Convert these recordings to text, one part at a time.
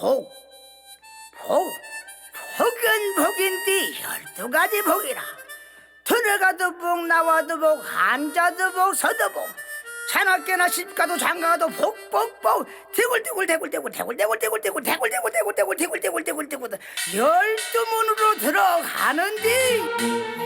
복, 복, 복은 복인데 열두 가지 복이라. 들어가도 복, 나와도 복, 앉아도 복, 서도 복. 자나깨나 십가도 장가도 복, 복, 복. 대굴대굴 대굴대굴 대굴대굴 대굴대굴 대굴대굴 대굴대굴 대굴대굴 대굴대굴 대굴 열두 문으로 들어가는데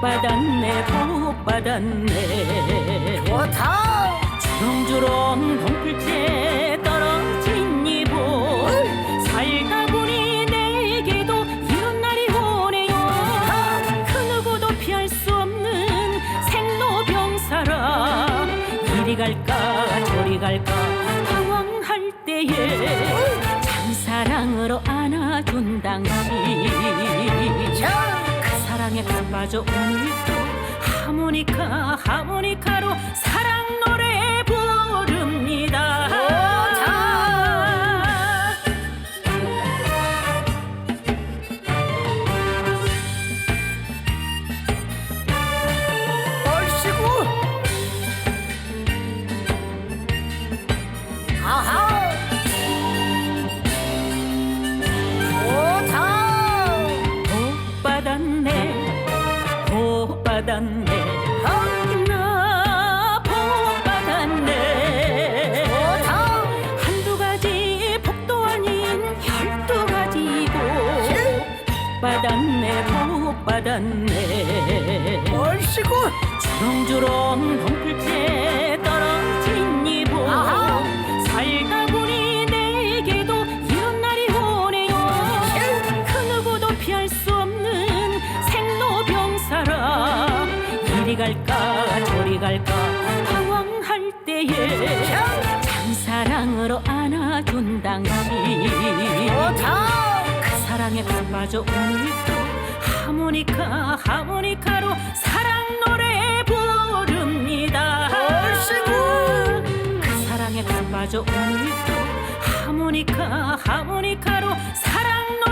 받았네 복 받았네. 좋다. 주렁주렁 덩풀째 떨어진 이복 살다 보니 내게도 이런 날이 오네요. 그 누구도 피할 수 없는 생로병사라 이리 갈까 저리 갈까 당황할 때에 빠져 오늘도 하모니카 하모니카로 사랑 노래 부릅니다. 복 받았네 복 받았네 나 복 받았네 좋다. 한두 가지 복도 아닌 열두 가지 복 받았네 복 받았네 얼씨구. 주렁주렁 덩풀째 이리 갈까 저리 갈까 당황할 때에 장사랑으로 안아준 당신 좋다. 그 사랑에 푹 빠져 오늘도 하모니카 하모니카로 사랑 노래 부릅니다. 그 사랑에 푹 빠져 오늘도 하모니카 하모니카로 사랑 노래